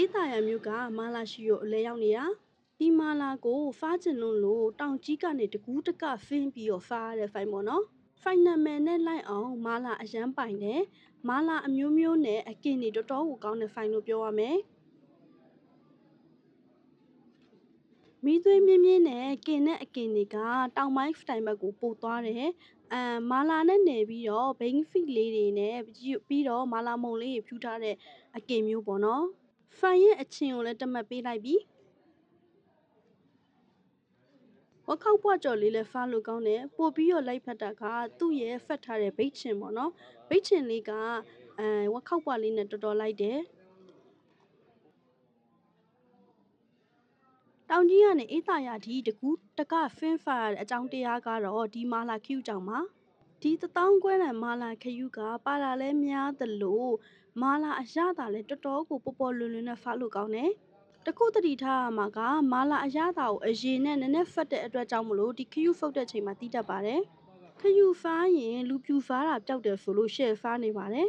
အေးသာယာမြို့ကမာလာရှိကိုအလဲရောက်နေတာဒီမာလာကိုဖားကျင်လွန်းလို့တောင်ကြီးကနေတကူးတကဖင်းပြီးတော့ဖားရတဲ့ဖိုင်ပေါ့နော်ဖိုင်နာမည်နဲ့လိုက်အောင်မာလာအရန်ပိုင်တယ်မာလာအမျိုးမျိုးနဲ့အကင်တွေတော်တော်ကိုကောင်းတဲ့ဖိုင်လို့ပြောရမယ်မီးသွေးမြင်းမြင်းနဲ့ကင်တဲ့အကင်တွေကတောင်ပိုင်းတိုင်ဘက်ကိုပို့သွားတယ်အမ်မာလာနဲ့နယ်ပြီးတော့ဘိန်းဖီလေးတွေနဲ့ပြီးတော့မာလာမုံလေးတွေဖြူထားတဲ့အကင်မျိုးပေါ့နော် ဖိုင်ရဲ့အချင်းကိုလည်းတမတ်ပေးလိုက်ပြီဝက်ခောက်ပွားကြော်လေးလည်းဖားလို့ကောင်းတယ်ပို့ပြီးတော့လိုက်ဖက်တာကသူ့ရဲ့ဖက်ထားတဲ့ဘိတ်ချင်ပေါ့နော်ဘိတ်ချင်လေးကအဲဝက်ခောက်ပွားလေးနဲ့တော်တော်လိုက်တယ်တောင်ကြီးကနေအေးသာရဒီတကူးတကဖင်းဖာရတဲ့အကြောင်းတရားကတော့ဒီမာလာခ ्यू ကြောင့်ပါ ဒီတထောင်းခွဲတန်မာလာခယူကပါလာလဲများသလိုမာလာအရသာလဲတော်တော်ကိုပေါ်ပေါ်လွင်လွင်နဲ့ဖားလို့ကောင်းတယ်တခုတတိထားရမှာကမာလာအရသာကိုအရင်နဲ့နည်းနည်းဖတ်တဲ့အတွက်ကြောင့်မလို့ဒီခယူဖုတ်တဲ့ချိန်မှာတီးတတ်ပါတယ်ခယူဖားရင်လူပြူဖားတာပျောက်တယ်ဆိုလို့ရှယ်ဖားနေပါတယ်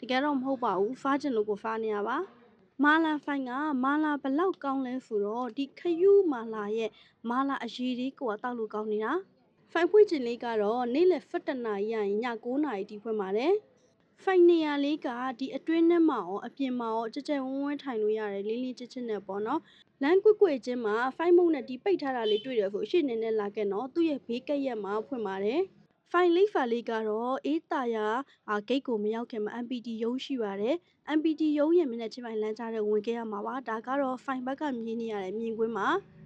တကယ်တော့မဟုတ်ပါဘူးဖားကျင်လို့ကိုဖားနေရပါမာလာဖိုင်ကမာလာဘလောက်ကောင်းလဲဆိုတော့ဒီခယူမာလာရဲ့မာလာအရေးလေးကိုတောက်လို့ကောင်းနေတာ ဖိုင်ဖွင့်ခြင်းလေးကတော့နေ့လယ်7နာရီရရင်ည9နာရီတီးဖွင့်ပါတယ်ဖိုင်နေရလေးကဒီအတွင်းထဲမှာရောအပြင်မှာရောကြကြဝန်းဝန်းထိုင်လို့ရတယ်လေးလေးချစ်ချစ်နဲ့ပေါ့နော်လမ်းကွက်ကွက်ချင်းမှာဖိုင်မုံနဲ့ဒီပိတ်ထားတာလေးတွေ့ရဆိုရှေ့နေနဲ့လာခဲ့နော်သူ့ရဲ့ဘေးကက်ရက်မှာဖွင့်ပါတယ်ဖိုင်လေးဖာလေးကတော့အေးတာယာအာဂိတ်ကိုမရောက်ခင်မှာ MPD ရုံးရှိပါတယ်။ MPD ရုံးရဲ့မျက်နှာချင်းပိုင်းလမ်းကြားတဲ့ဝင်ခဲ့ရမှာပါ။ဒါကတော့ဖိုင်ဘက်ကမြင်နေရတဲ့မြင်ကွင်းမှာ။